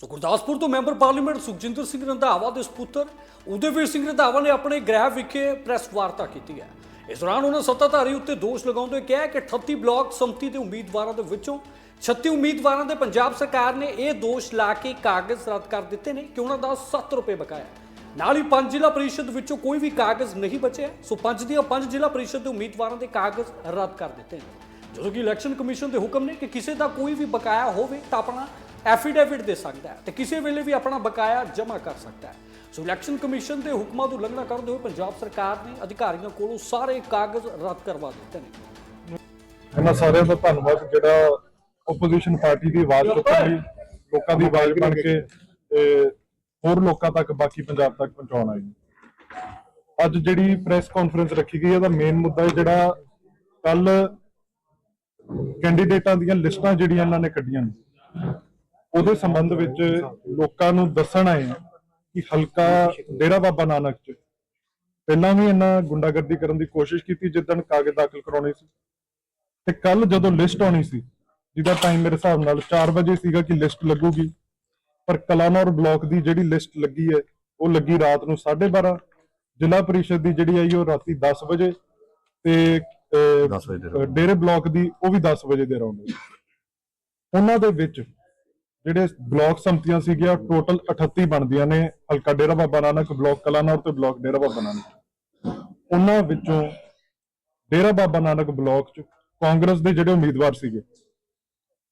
ਸੋ ਗੁਰਦਾਸਪੁਰ ਤੋਂ member parliament Sukhjinder Singh Randhawa ਦੇ ਸਪੁੱਤਰ ਉਦੇਵੀਰ ਸਿੰਘ ਰੰਧਾਵਾ ਨੇ ਆਪਣੇ ਗ੍ਰਹਿ ਵਿਖੇ ਪ੍ਰੈਸ ਵਾਰਤਾ ਕੀਤੀ ਹੈ। ਇਸ ਦੌਰਾਨ ਉਹਨਾਂ ਸੱਤਾਧਾਰੀ ਉੱਤੇ ਦੋਸ਼ ਲਗਾਉਂਦੇ ਕਿਹਾ ਕਿ 38 ਬਲਾਕ ਸੰਮਤੀ ਦੇ ਉਮੀਦਵਾਰਾਂ ਦੇ ਵਿੱਚੋਂ 36 ਉਮੀਦਵਾਰਾਂ ਦੇ ਪੰਜਾਬ ਸਰਕਾਰ ਨੇ ਇਹ ਦੋਸ਼ ਲਾ ਕੇ ਕਾਗਜ਼ ਰੱਦ ਕਰ ਦਿੱਤੇ ਨੇ ਕਿ ਉਹਨਾਂ ਦਾ 7 ਰੁਪਏ ਬਕਾਇਆ ਨਾਲ ਹੀ ਪੰਜ ਜ਼ਿਲ੍ਹਾ ਪਰਿਸ਼ਦ ਵਿੱਚੋਂ ਕੋਈ ਵੀ ਕਾਗਜ਼ ਨਹੀਂ ਬਚਿਆ, ਸੋ ਪੰਜ ਦੀਆਂ ਪੰਜ ਜ਼ਿਲ੍ਹਾ ਪਰਿਸ਼ਦ ਦੇ ਉਮੀਦਵਾਰਾਂ ਦੇ ਕਾਗਜ਼ ਰੱਦ ਕਰ ਦਿੱਤੇ ਨੇ। ਜਦੋਂ ਕਿ ਇਲੈਕਸ਼ਨ ਕਮਿਸ਼ਨ ਦੇ ਹੁਕਮ ਨੇ ਕਿ ਕਿਸੇ ਦਾ ਕੋਈ ਵੀ ਬਕਾਇਆ ਹੋਵੇ ਤਾਂ ਆਪਣਾ ਐਫੀਡੇਵਿਟ ਦੇ ਸਕਦਾ ਹੈ ਤੇ ਕਿਸੇ ਵੇਲੇ ਵੀ ਆਪਣਾ ਬਕਾਇਆ ਜਮ੍ਹਾਂ ਕਰ ਸਕਦਾ ਹੈ। ਸੋ ਇਲੈਕਸ਼ਨ ਕਮਿਸ਼ਨ ਦੇ ਹੁਕਮਾਂ ਦੀ ਉਲੰਘਣਾ ਕਰਦੇ ਹੋਏ ਪੰਜਾਬ ਸਰਕਾਰ ਨੇ ਅਧਿਕਾਰੀਆਂ ਕੋਲੋਂ ਸਾਰੇ ਕਾਗਜ਼ ਰੱਦ ਕਰਵਾ ਦਿੱਤੇ ਨੇ। ਇਹਨਾਂ ਸਾਰਿਆਂ ਦਾ ਧੰਨਵਾਦ, ਜਿਹੜਾ ਆਪੋਜੀਸ਼ਨ ਪਾਰਟੀ ਦੀ ਆਵਾਜ਼ ਚੁੱਕਣ ਲਈ ਲੋਕਾਂ ਦੀ ਆਵਾਜ਼ ਬਣ ਕੇ ਤੇ ਹੋਰ ਲੋਕਾਂ ਤੱਕ, ਬਾਕੀ ਪੰਜਾਬ ਤੱਕ ਪਹੁੰਚਾਉਣ ਆਈ ਅੱਜ ਜਿਹੜੀ ਪ੍ਰੈਸ ਕਾਨਫਰੰਸ ਰੱਖੀ ਗਈ ਹੈ ਉਹਦਾ ਮੇਨ ਮੁੱਦਾ ਹੈ ਜਿਹੜਾ ਕੱਲ ਕੈਂਡੀਡੇਟਾਂ ਦੀਆਂ ਲਿਸਟਾਂ ਜਿਹੜੀਆਂ ਇਹਨਾਂ ਨੇ ਕੱਢੀਆਂ ਨੇ। ਉਹਦੇ ਸੰਬੰਧ ਵਿੱਚ ਲੋਕਾਂ ਨੂੰ ਦੱਸਣ ਆਏ ਹਾਂ ਕਿ ਹਲਕਾ ਡੇਰਾ ਬਾਬਾ ਨਾਨਕ ਚ ਪਹਿਲਾਂ ਵੀ ਇਹਨਾਂ ਗੁੰਡਾਗਰਦੀ ਕਰਨ ਦੀ ਕੋਸ਼ਿਸ਼ ਕੀਤੀ ਜਿੱਦਣ ਕਾਗਜ਼ ਦਾਖਲ ਕਰਾਉਣੇ ਸੀ। ਤੇ ਕੱਲ ਜਦੋਂ ਲਿਸਟ ਆਉਣੀ ਸੀ ਜਿਹਦਾ ਟਾਈਮ ਮੇਰੇ ਹਿਸਾਬ ਨਾਲ 4 ਵਜੇ ਸੀਗਾ ਕਿ ਲਿਸਟ ਲੱਗੂਗੀ ਪਰ ਕਲਾਨੌਰ ਬਲਾਕ ਦੀ ਜਿਹੜੀ ਲਿਸਟ ਲੱਗੀ ਹੈ ਉਹ ਲੱਗੀ ਰਾਤ ਨੂੰ 12:30 ਜ਼ਿਲ੍ਹਾ ਪਰਿਸ਼ਦ ਦੀ ਜਿਹੜੀ ਆਈ ਉਹ ਰਾਤੀ 10 ਵਜੇ ਤੇ ਅਹ, 10 ਵਜੇ ਦੇ ਅਹ, ਡੇਰੇ ਬਲਾਕ ਦੀ ਉਹ ਵੀ 10 ਵਜੇ ਦੇ ਰੌਂਡ ਉਹਨਾਂ ਦੇ ਵਿੱਚ ਜਿਹੜੇ ਬਲਾਕ ਸੰਮਤੀਆਂ ਸੀਗੀਆਂ ਟੋਟਲ 38 ਬਣਦੀਆਂ ਨੇ। ਹਲਕਾ ਡੇਰਾ ਬਾਬਾ ਨਾਨਕ, ਬਲਾਕ ਕਲਾਨੌਰ ਤੇ ਬਲਾਕ ਡੇਰਾ ਬਾਬਾ ਨਾਨਕ। ਉਹਨਾਂ ਵਿੱਚੋਂ ਡੇਰਾ ਬਾਬਾ ਨਾਨਕ ਬਲਾਕ ਚ ਕਾਂਗਰਸ ਦੇ ਜਿਹੜੇ ਉਮੀਦਵਾਰ ਸੀਗੇ,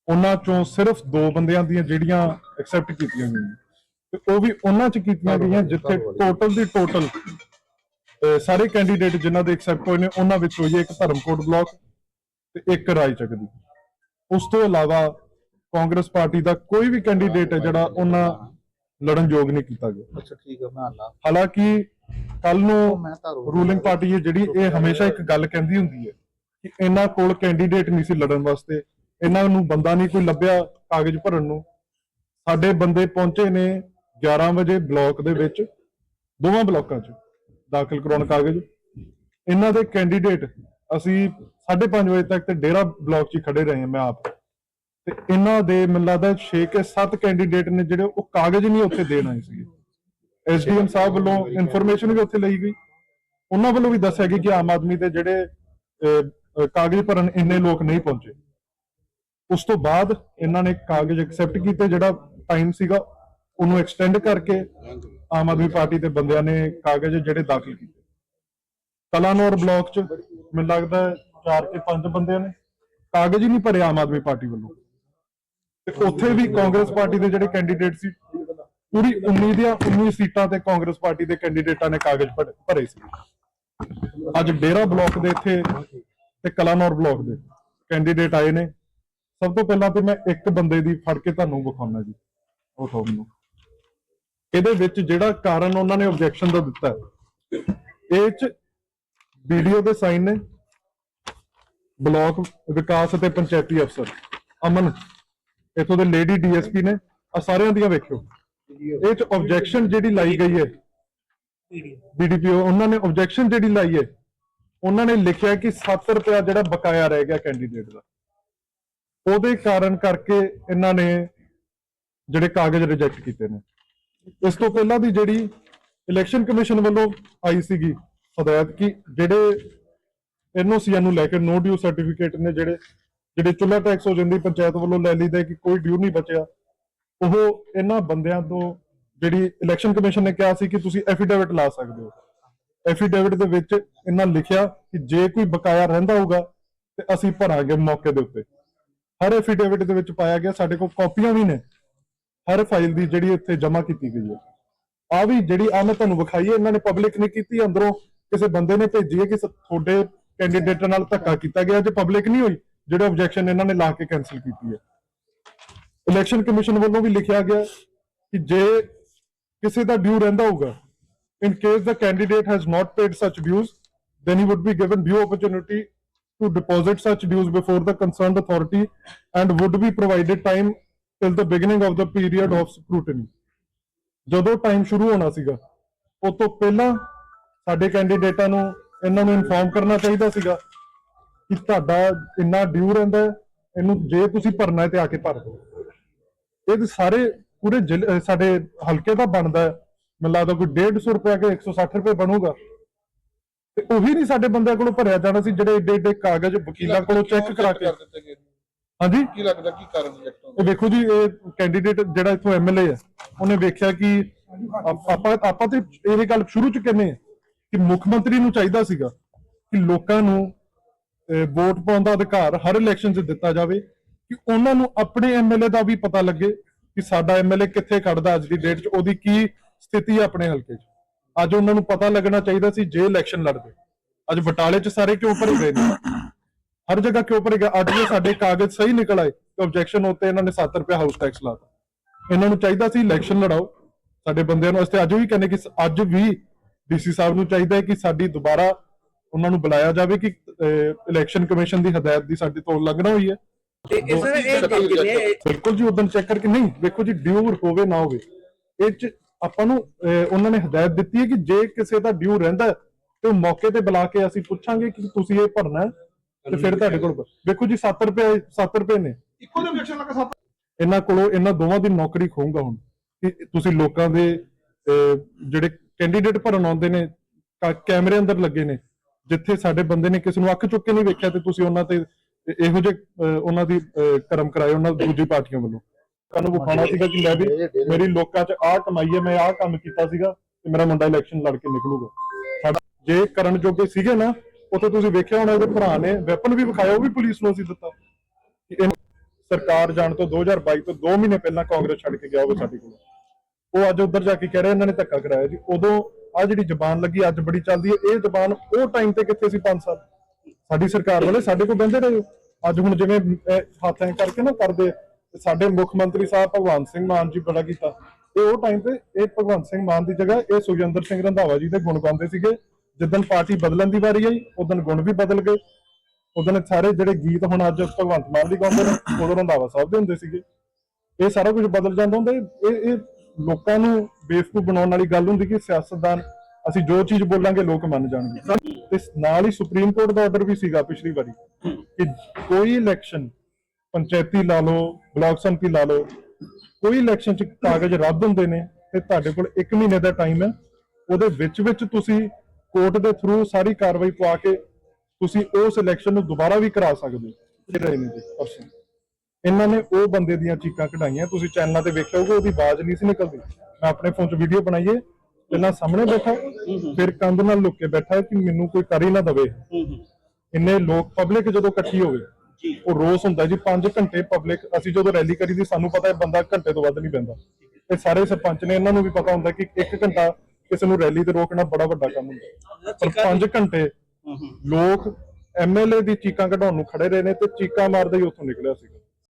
ਉਹਨਾਂ ਚੋਂ ਸਿਰਫ ਦੋ ਬੰਦਿਆਂ ਦੀਆਂ ਜਿਹੜੀਆਂ ਐਕਸੈਪਟ ਕੀਤੀਆਂ ਗਈਆਂ ਤੇ ਉਹ ਵੀ ਉਹਨਾਂ ਚ ਕੀਤੀਆਂ ਗਈਆਂ, ਜਿੱਥੇ ਟੋਟਲ ਦੀ ਟੋਟਲ ਸਾਰੇ ਕੈਂਡੀਡੇਟ ਜਿਨ੍ਹਾਂ ਦੇ ਐਕਸੈਪਟ ਹੋਏ ਨੇ, ਉਹਨਾਂ ਵਿੱਚੋਂ ਹੋਈ ਇੱਕ ਧਰਮਕੋਟ ਬਲਾਕ ਤੇ ਇੱਕ ਰਾਏਚੱਕ ਦੀ। ਉਸ ਤੋਂ ਇਲਾਵਾ ਕਾਂਗਰਸ ਪਾਰਟੀ ਦਾ ਕੋਈ ਵੀ ਕੈਂਡੀਡੇਟ ਹੈ ਜਿਹੜਾ ਉਹਨਾਂ ਲੜਨ ਯੋਗ ਨਹੀਂ ਕੀਤਾ ਗਿਆ। ਅੱਛਾ ਠੀਕ ਹੈ ਮੈਂ ਆਣਾ ਹਾਲਾਂਕਿ ਕੱਲ ਨੂੰ ਰੂਲਿੰਗ ਪਾਰਟੀ ਹੈ ਜਿਹੜੀ ਇਹ ਹਮੇਸ਼ਾ ਇੱਕ ਗੱਲ ਕਹਿੰਦੀ ਹੁੰਦੀ ਹੈ ਕਿ ਇਹਨਾਂ ਕੋਲ ਕੈਂਡੀਡੇਟ ਨਹੀਂ ਸੀ ਲੜਨ ਵਾਸਤੇ। ਇਹਨਾਂ ਨੂੰ ਬੰਦਾ ਨਹੀਂ ਕੋਈ ਲੱਭਿਆ ਕਾਗਜ਼ ਭਰਨ ਨੂੰ। ਸਾਡੇ ਬੰਦੇ ਪਹੁੰਚੇ ਨੇ 11 ਵਜੇ ਬਲਾਕ ਦੇ ਵਿੱਚ ਦੋਵਾਂ ਬਲਾਕਾਂ 'ਚ ਦਾਖਲ ਕਰਾਉਣ ਕਾਗਜ਼। ਇਹਨਾਂ ਦੇ ਕੈਂਡੀਡੇਟ ਅਸੀਂ 5:30 ਵਜੇ ਤੱਕ ਤੇ ਡੇਰਾ ਬਲਾਕ 'ਚ ਖੜੇ ਰਹੇ ਹਾਂ ਮੈਂ ਆਪ। ਤੇ ਇਹਨਾਂ ਦੇ ਮੈਨੂੰ ਲੱਗਦਾ 6 ਕੇ 7 ਕੈਂਡੀਡੇਟ ਨੇ ਜਿਹੜੇ ਉਹ ਕਾਗਜ਼ ਨਹੀਂ ਉੱਥੇ ਦੇਣ ਆਏ ਸੀਗੇ। ਐਸਡੀਐਮ ਸਾਹਿਬ ਵੱਲੋਂ ਇਨਫੋਰਮੇਸ਼ਨ ਵੀ ਉੱਥੇ ਲਈ ਗਈ। ਉਹਨਾਂ ਵੱਲੋਂ ਵੀ ਦੱਸਿਆ ਗਿਆ ਕਿ ਆਮ ਆਦਮੀ ਦੇ ਜਿਹੜੇ ਕਾਗਜ਼ ਭਰਨ ਇੰਨੇ ਲੋਕ ਨਹੀਂ ਪਹੁੰਚੇ। ਉਸ ਤੋਂ ਬਾਅਦ ਇਹਨਾਂ ਨੇ ਕਾਗਜ਼ ਐਕਸੈਪਟ ਕੀਤੇ, ਜਿਹੜਾ ਟਾਈਮ ਸੀਗਾ, ਉਹਨੂੰ ਐਕਸਟੈਂਡ ਕਰਕੇ ਆਮ ਆਦਮੀ ਪਾਰਟੀ ਦੇ ਬੰਦਿਆਂ ਨੇ ਕਾਗਜ਼ ਜਿਹੜੇ ਦਾਖਲ ਕੀਤੇ। ਕਲਾਨੌਰ ਬਲਾਕ ਚ ਮੈਨੂੰ ਲੱਗਦਾ 4 ਕੇ 5 ਬੰਦਿਆਂ ਨੇ ਕਾਗਜ਼ ਹੀ ਨਹੀਂ ਭਰੇ ਆਮ ਆਦਮੀ ਪਾਰਟੀ ਵੱਲੋਂ। ਤੇ ਉੱਥੇ ਵੀ ਕਾਂਗਰਸ ਪਾਰਟੀ ਦੇ ਜਿਹੜੇ ਕੈਂਡੀਡੇਟ ਸੀ ਪੂਰੀ 19 ਦੀਆਂ 19 ਸੀਟਾਂ ਤੇ ਕਾਂਗਰਸ ਪਾਰਟੀ ਦੇ ਕੈਂਡੀਡੇਟਾਂ ਨੇ ਕਾਗਜ਼ ਭਰੇ ਸੀ। ਅੱਜ ਡੇਰਾ ਬਲਾਕ ਦੇ ਇੱਥੇ ਤੇ ਕਲਾਨੌਰ ਬਲਾਕ ਦੇ ਕੈਂਡੀਡੇਟ ਆਏ ਨੇ। ਸਭ ਤੋਂ ਪਹਿਲਾਂ ਤੇ ਮੈਂ ਇੱਕ ਬੰਦੇ ਦੀ ਫੜ ਕੇ ਤੁਹਾਨੂੰ ਵਿਖਾਉਣਾ ਜੀ ਉਹ ਤੋਂ ਇਹਦੇ ਵਿੱਚ ਜਿਹੜਾ ਕਾਰਨ ਉਹਨਾਂ ਨੇ ਆਬਜੈਕਸ਼ਨ ਦਾ ਦਿੱਤਾ ਹੈ, ਇਹ ਚ ਵੀਡੀਓ ਦੇ ਸਾਈਨ ਨੇ ਬਲਾਕ ਵਿਕਾਸ ਅਤੇ ਪੰਚਾਇਤੀ ਅਫਸਰ ਅਮਨ ਇਥੋਂ ਦੇ ਲੇਡੀ ਡੀਐਸਪੀ ਨੇ ਆ ਸਾਰਿਆਂ ਦੀਆਂ ਵੇਖਿਓ। ਇਹ ਚ ਆਬਜੈਕਸ਼ਨ ਜਿਹੜੀ ਲਾਈ ਗਈ ਹੈ ਬੀਡੀਪੀਓ ਉਹਨਾਂ ਨੇ ਆਬਜੈਕਸ਼ਨ ਜਿਹੜੀ ਲਾਈ ਹੈ, ਉਹਨਾਂ ਨੇ ਲਿਖਿਆ ਕਿ 7 ਰੁਪਿਆ ਜਿਹੜਾ ਬਕਾਇਆ ਰਹਿ ਗਿਆ ਕੈਂਡੀਡੇਟ ਦਾ। ਉਹਦੇ ਕਾਰਨ ਕਰਕੇ ਇਹਨਾਂ ਨੇ ਜਿਹੜੇ ਕਾਗਜ਼ ਰਿਜੈਕਟ ਕੀਤੇ ਨੇ। ਇਸ ਤੋਂ ਪਹਿਲਾਂ ਦੀ ਜਿਹੜੀ ਇਲੈਕਸ਼ਨ ਕਮਿਸ਼ਨ ਵੱਲੋਂ ਆਈ ਸੀਗੀ ਹਦਾਇਤ ਕਿ ਜਿਹੜੇ ਐਨਓਸੀਆਂ ਨੂੰ ਲੈ ਕੇ ਨੋ ਡਿਊ ਸਰਟੀਫਿਕੇਟ ਨੇ ਜਿਹੜੇ ਜਿਹੜੇ ਚੁੱਲ੍ਹਾ ਟੈਕਸ ਹੋ ਜਾਂਦੀ, ਪੰਚਾਇਤ ਵੱਲੋਂ ਲੈ ਲਈਦਾ ਕਿ ਕੋਈ ਡਿਊ ਨਹੀਂ ਬਚਿਆ। ਉਹ ਇਹਨਾਂ ਬੰਦਿਆਂ ਤੋਂ ਜਿਹੜੀ ਇਲੈਕਸ਼ਨ ਕਮਿਸ਼ਨ ਨੇ ਕਿਹਾ ਸੀ ਕਿ ਤੁਸੀਂ ਐਫੀਡੇਵਿਟ ਲਾ ਸਕਦੇ ਹੋ। ਐਫੀਡੇਵਿਟ ਦੇ ਵਿੱਚ ਇਹਨਾਂ ਲਿਖਿਆ ਕਿ ਜੇ ਕੋਈ ਬਕਾਇਆ ਰਹਿੰਦਾ ਹੋਊਗਾ ਤੇ ਅਸੀਂ ਭਰਾਂਗੇ ਮੌਕੇ ਦੇ ਉੱਤੇ। ਹਰ ਐਫੀਡੇਵਿਟ ਦੇ ਵਿੱਚ ਪਾਇਆ ਗਿਆ, ਸਾਡੇ ਕੋਲ ਕਾਪੀਆਂ ਵੀ ਨੇ। ਹਰ ਫਾਈਲ ਦੀ ਜਿਹੜੀ ਇੱਥੇ ਜਮ੍ਹਾਂ ਕੀਤੀ ਗਈ ਹੈ। ਆ ਵੀ ਜਿਹੜੀ, ਆ ਮੈਂ ਤੁਹਾਨੂੰ ਵਿਖਾਈ ਹੈ, ਇਹਨਾਂ ਨੇ ਪਬਲਿਕ ਨੇ ਕੀਤੀ, ਅੰਦਰੋਂ ਕਿਸੇ ਬੰਦੇ ਨੇ ਭੇਜੀ ਹੈ ਕਿ ਤੁਹਾਡੇ ਕੈਂਡੀਡੇਟ ਨਾਲ ਧੱਕਾ ਕੀਤਾ ਗਿਆ ਜੇ ਪਬਲਿਕ ਨਹੀਂ ਹੋਈ। ਜਿਹੜੇ ਆਬਜੈਕਸ਼ਨ ਇਹਨਾਂ ਨੇ ਲਾ ਕੇ ਕੈਨਸਲ ਕੀਤੀ ਹੈ ਇਲੈਕਸ਼ਨ ਕਮਿਸ਼ਨ ਵੱਲੋਂ ਵੀ ਲਿਖਿਆ ਗਿਆ ਕਿ ਜੇ ਕਿਸੇ ਦਾ ਡਿਊ ਰਹਿੰਦਾ ਹੋਊਗਾ in case the candidate has not paid such dues then he would be given due opportunity to deposit such dues before the concerned authority and would be provided time till the beginning of the period of scrutiny ਜਦੋਂ time ਸ਼ੁਰੂ ਹੋਣਾ ਸੀਗਾ ਉਸ ਤੋਂ ਪਹਿਲਾਂ ਸਾਡੇ ਕੈਂਡੀਡੇਟਾਂ ਨੂੰ ਇਹਨਾਂ ਨੂੰ ਇਨਫੋਰਮ ਕਰਨਾ ਚਾਹੀਦਾ ਸੀਗਾ ਕਿ ਤੁਹਾਡਾ ਇੰਨਾ ਡਿਊ ਰਹਿੰਦਾ ਇਹਨੂੰ ਜੇ ਤੁਸੀਂ ਭਰਨਾ ਹੈ ਤੇ ਆ ਕੇ ਭਰ ਦਿਓ। ਇਹ ਸਾਰੇ ਪੂਰੇ ਸਾਡੇ ਹਲਕੇ ਦਾ ਬਣਦਾ। ਮੈਨੂੰ ਲੱਗਦਾ ਕੋਈ 150 ਰੁਪਏ ਕੇ 160 ਰੁਪਏ ਬਣੂਗਾ। ਤੇ ਉਹੀ ਨਹੀਂ ਸਾਡੇ ਬੰਦਿਆਂ ਕੋਲੋਂ ਭਰਿਆ ਜਾਣਾ ਸੀ ਜਿਹੜੇ ਏਡੇ ਏਡੇ ਕਾਗਜ਼ ਵਕੀਲਾਂ ਕੋਲੋਂ ਚੈੱਕ ਕਰਾ ਕੇ? ਹਾਂਜੀ? ਕੀ ਲੱਗਦਾ ਕੀ ਕਾਰਨ ਰਿਜੈਕਟ ਹੋਣ ਵੇਖੋ ਜੀ ਇਹ ਕੈਂਡੀਡੇਟ ਜਿਹੜਾ ਇੱਥੋਂ ਐਮਐਲਏ ਹੈ ਉਹਨੇ ਵੇਖਿਆ ਕਿ ਆਪ- ਆਪਾਂ ਤੇ ਇਹ ਗੱਲ ਸ਼ੁਰੂ ਚ ਕਹਿੰਦੇ ਆ ਕਿ ਮੁੱਖ ਮੰਤਰੀ ਨੂੰ ਚਾਹੀਦਾ ਸੀਗਾ ਕਿ ਲੋਕਾਂ ਨੂੰ ਵੋਟ ਪਾਉਣ ਦਾ ਅਧਿਕਾਰ ਹਰ ਇਲੈਕਸ਼ਨ 'ਚ ਦਿੱਤਾ ਜਾਵੇ, ਕਿ ਉਹਨਾਂ ਨੂੰ ਆਪਣੇ ਐਮਐਲਏ ਦਾ ਵੀ ਪਤਾ ਲੱਗੇ ਕਿ ਸਾਡਾ ਐਮਐਲਏ ਕਿੱਥੇ ਖੜਦਾ ਅੱਜ ਦੀ ਡੇਟ 'ਚ, ਉਹਦੀ ਕੀ ਸਥਿਤੀ ਹੈ ਆਪਣੇ ਹਲਕੇ 'ਚ। ਅੱਜ ਉਹਨਾਂ ਨੂੰ ਪਤਾ ਲੱਗਣਾ ਚਾਹੀਦਾ ਸੀ ਜੇ ਇਲੈਕਸ਼ਨ ਲੜਦੇ। ਅੱਜ ਬਟਾਲੇ 'ਚ ਸਾਰੇ ਕਿਉਂ ਭਰੇ ਗਏ ਨੇ? ਹਰ ਜਗ੍ਹਾ ਕਿਉਂ ਭਰੇਗਾ ਅੱਜ ਜੇ ਸਾਡੇ ਕਾਗਜ਼ ਸਹੀ ਨਿਕਲ ਆਏ, ਤੇ ਆਬਜੈਕਸ਼ਨ ਉੱਤੇ ਇਹਨਾਂ ਨੇ 7 ਰੁਪਏ ਹਾਊਸ ਟੈਕਸ ਲਾਤਾ ਇਹਨਾਂ ਨੂੰ ਚਾਹੀਦਾ ਸੀ ਇਲੈਕਸ਼ਨ ਲੜਾਓ। ਸਾਡੇ ਬੰਦਿਆਂ ਨੂੰ ਅਸੀਂ ਅੱਜ ਵੀ ਕਹਿੰਦੇ ਕਿ ਅੱਜ ਵੀ ਡੀਸੀ ਸਾਹਿਬ ਨੂੰ ਚਾਹੀਦਾ ਹੈ ਕਿ ਸਾਡੀ ਦੁਬਾਰਾ ਉਹਨਾਂ ਨੂੰ ਬੁਲਾਇਆ ਜਾਵੇ ਕਿ ਇਲੈਕਸ਼ਨ ਕਮਿਸ਼ਨ ਦੀ ਹਦਾਇਤ ਦੀ ਸਾਡੀ ਤੋਂ ਉਲੰਘਣਾ ਹੋਈ ਹੈ। ਤੇ ਇਸ ਤਰ੍ਹਾਂ ਇਹ ਕਿੰਨੇ ਬਿਲਕੁਲ ਜੀ ਉਦੋਂ ਚੈੱਕ ਕਰਕੇ ਨਹੀਂ ਵੇਖੋ ਜੀ ਡਿਊ ਹੋਵੇ ਨਾ ਹੋਵੇ। ਇਹ ਚ ਆਪਾਂ ਨੂੰ ਉਹਨਾਂ ਨੇ ਹਦਾਇਤ ਦਿੱਤੀ ਹੈ ਕਿ ਜੇ ਕਿਸੇ ਦਾ ਡਿਊ ਰਹਿੰਦਾ ਤੇ ਉਹ ਮੌਕੇ ਤੇ ਬੁਲਾ ਕੇ ਅਸੀਂ ਪੁੱਛਾਂਗੇ ਕਿ ਤੁਸੀਂ ਇਹ ਭਰਨਾ ਤੇ ਫਿਰ ਤੁਹਾਡੇ ਕੋਲ ਵੇਖੋ ਜੀ 7 ਰੁਪਏ 7 ਰੁਪਏ ਨੇ। ਇੱਕੋ ਦਿਨ ਇਲੈਕਸ਼ਨ ਲੱਗਾ ਸਭ ਇਹਨਾਂ ਕੋਲੋਂ ਇਹਨਾਂ ਦੋਵਾਂ ਦੀ ਨੌਕਰੀ ਖੋਊਂਗਾ ਹੁਣ। ਕਿ ਤੁਸੀਂ ਲੋਕਾਂ ਦੇ ਜਿਹੜੇ ਕੈਂਡੀਡੇਟ ਭਰਨ ਆਉਂਦੇ ਨੇ ਕੈਮਰੇ ਅੰਦਰ ਲੱਗੇ ਨੇ ਜਿੱਥੇ ਸਾਡੇ ਬੰਦੇ ਨੇ ਕਿਸੇ ਨੂੰ ਅੱਖ ਚੁੱਕ ਕੇ ਨਹੀਂ ਵੇਖਿਆ ਤੇ ਤੁਸੀਂ ਉਹਨਾਂ ਤੇ ਇਹੋ ਜਿਹੇ ਉਹਨਾਂ ਦੀ ਕਰਮ ਕਰਾਏ ਉਹਨਾਂ ਦੂਜੀ ਪਾਰਟੀਆਂ ਵੱਲੋਂ। ਤੁਹਾਨੂੰ ਵਿਖਾਉਣਾ ਸੀਗਾ ਕਿ ਮੈਂ ਵੀ ਮੇਰੀ ਲੋਕਾਂ 'ਚ ਆਹ ਕਮਾਈ ਹੈ, ਮੈਂ ਆਹ ਕੰਮ ਕੀਤਾ ਸੀਗਾ ਤੇ ਮੇਰਾ ਮੁੰਡਾ ਇਲੈਕਸ਼ਨ ਲੜ ਕੇ ਨਿਕਲੂਗਾ। ਸਾਡਾ ਜੇ ਕਰਨ ਜੋਗੇ ਸੀਗੇ ਨਾ, ਉੱਥੇ ਤੁਸੀਂ ਵੇਖਿਆ ਹੋਣਾ ਇਹਦੇ ਭਰਾ ਨੇ ਵੈਪਨ ਵੀ ਵਿਖਾਇਆ, ਉਹ ਵੀ ਪੁਲਿਸ ਨੂੰ ਅਸੀਂ ਦਿੱਤਾ। ਇਹ ਸਰਕਾਰ ਜਾਣ ਤੋਂ 2022 ਤੋਂ 2 ਮਹੀਨੇ ਪਹਿਲਾਂ ਕਾਂਗਰਸ ਛੱਡ ਕੇ ਗਿਆ ਹੋਵੇ ਸਾਡੇ ਕੋਲ। ਉਹ ਅੱਜ ਉੱਧਰ ਜਾ ਕੇ ਕਹਿ ਰਹੇ, ਇਹਨਾਂ ਨੇ ਧੱਕਾ ਕਰਾਇਆ ਜੀ। ਉਦੋਂ ਆ ਜਿਹੜੀ ਜ਼ਬਾਨ ਲੱਗੀ, ਅੱਜ ਬੜੀ ਚੱਲਦੀ ਹੈ। ਇਹ ਜ਼ਬਾਨ ਉਹ ਟਾਈਮ ਤੇ ਕਿੱਥੇ ਸੀ 5 ਸਾਲ? ਸਾਡੀ ਸਰਕਾਰ ਵਾਲੇ ਸਾਡੇ ਕੋਲ ਬੰਦੇ ਰਹੇ ਅੱਜ ਹੁਣ ਜਿਵੇਂ ਇਹ ਕਰਕੇ ਨਾ ਕਰਦੇ ਸਾਡੇ ਮੁੱਖ ਮੰਤਰੀ ਸਾਹਿਬ ਭਗਵੰਤ ਸਿੰਘ ਮਾਨ ਜੀ ਬੜਾ ਕੀਤਾ। ਇਹ ਉਹ ਟਾਈਮ ਤੇ ਇਹ ਭਗਵੰਤ ਸਿੰਘ ਮਾਨ ਦੀ ਜਗ੍ਹਾ, ਇਹ ਸੁਖਜਿੰਦਰ ਸਿੰਘ ਰੰਧਾਵਾ ਜੀ ਦੇ ਗੁਣ ਗਾਉਂਦੇ ਸੀਗੇ। ਜਿੱਦਣ ਪਾਰਟੀ ਬਦਲਣ ਦੀ ਵਾਰੀ ਆਈ, ਉਦੋਂ ਗੁਣ ਵੀ ਬਦਲ ਗਏ। ਉਦੋਂ ਸਾਰੇ ਜਿਹੜੇ ਗੀਤ ਹੁਣ ਅੱਜ ਭਗਵੰਤ ਮਾਨ ਦੀ ਗਾਉਂਦੇ ਨੇ, ਉਦੋਂ ਰੰਧਾਵਾ ਸਾਹਿਬ ਦੇ ਹੁੰਦੇ ਸੀਗੇ। ਇਹ ਸਾਰਾ ਕੁਝ ਬਦਲ ਜਾਂਦਾ ਹੁੰਦਾ ਇਹ ਇਹ ਲੋਕਾਂ ਨੂੰ ਬੇਵਕੂਫ ਬਣਾਉਣ ਵਾਲੀ ਗੱਲ ਹੁੰਦੀ ਕਿ ਸਿਆਸਤਦਾਨ ਅਸੀਂ ਜੋ ਚੀਜ਼ ਬੋਲਾਂਗੇ ਲੋਕ ਮੰਨ ਜਾਣਗੇ। ਤੇ ਨਾਲ ਹੀ ਸੁਪਰੀਮ ਕੋਰਟ ਦਾ ਆਰਡਰ ਵੀ ਸੀਗਾ ਪਿਛਲੀ ਵਾਰੀ ਕਿ ਕੋਈ ਇਲੈਕਸ਼ਨ ਪੰਚਾਇਤੀ ਲਾ ਲਓ ਬਲਾਕ ਸੰਮਤੀ ਲਾ ਲਓ ਕੋਈ ਇਲੈਕਸ਼ਨ ਚ ਕਾਗਜ਼ ਰੱਦ ਹੁੰਦੇ ਨੇ ਤੇ ਤੁਹਾਡੇ ਕੋਲ 1 ਮਹੀਨੇ ਦਾ ਟਾਈਮ ਹੈ। ਉਹਦੇ ਵਿੱਚ ਵਿੱਚ ਤੁਸੀਂ ਕੋਰਟ ਦੇ ਥਰੂ ਸਾਰੀ ਕਾਰਵਾਈ ਪਵਾ ਕੇ ਤੁਸੀਂ ਉਸ ਇਲੈਕਸ਼ਨ ਨੂੰ ਦੁਬਾਰਾ ਵੀ ਕਰਾ ਸਕਦੇ ਹੋ। ਇਹ ਰਹੇ ਨੇ ਜੀ ਪਰਸਨ ਇਹਨਾਂ ਨੇ ਉਹ ਬੰਦੇ ਦੀਆਂ ਚੀਕਾਂ ਕਢਾਈਆਂ ਤੁਸੀਂ ਚੈਨਲਾਂ ਤੇ ਵੇਖਿਆ ਹੋਊਗਾ ਉਹਦੀ ਆਵਾਜ਼ ਨਹੀਂ ਸੀ ਨਿਕਲਦੀ। ਆਪਣੇ ਫੋਨ 'ਚ ਵੀਡੀਓ ਬਣਾਈਏ ਪਹਿਲਾਂ ਸਾਹਮਣੇ ਬੈਠਾ ਫਿਰ ਕੰਧ ਨਾਲ ਲੁੱਕ ਕੇ ਬੈਠਾ ਕਿ ਮੈਨੂੰ ਕੋਈ ਕਰ ਹੀ ਨਾ ਦਵੇ। ਇੰਨੇ ਲੋਕ ਪਬਲਿਕ ਜਦੋਂ ਇਕੱਠੀ ਹੋਵੇ ਉਹ ਰੋਸ ਹੁੰਦਾ ਜੀ 5 ਘੰਟੇ ਪਬਲਿਕ ਅਸੀਂ ਜਦੋਂ ਰੈਲੀ ਕਰੀ ਸੀ ਸਾਨੂੰ ਪਤਾ ਹੈ ਬੰਦਾ ਘੰਟੇ ਤੋਂ ਵੱਧ ਨਹੀਂ ਪੈਂਦਾ ਇਹ ਸਾਰੇ ਸਰਪੰਚ ਨੇ ਇਹਨਾਂ ਨੂੰ ਵੀ ਪਤਾ ਹੁੰਦਾ ਕਿ 1 ਘੰਟਾ ਕਿਸੇ ਨੂੰ ਰੈਲੀ ਤੇ ਰੋਕਣਾ ਬੜਾ ਵੱਡਾ ਕੰਮ ਹੁੰਦਾ। ਪਰ 5 ਘੰਟੇ ਲੋਕ ਐਮਐਲਏ ਦੀ ਚੀਕਾਂ ਕਢਾਉਣ ਨੂੰ ਖੜੇ ਰਹੇ ਨੇ ਤੇ ਚੀਕਾਂ ਮਾਰਦੇ ਹੀ ਉੱਥੋਂ ਨਿਕਲਿਆ ਸੀਗਾ।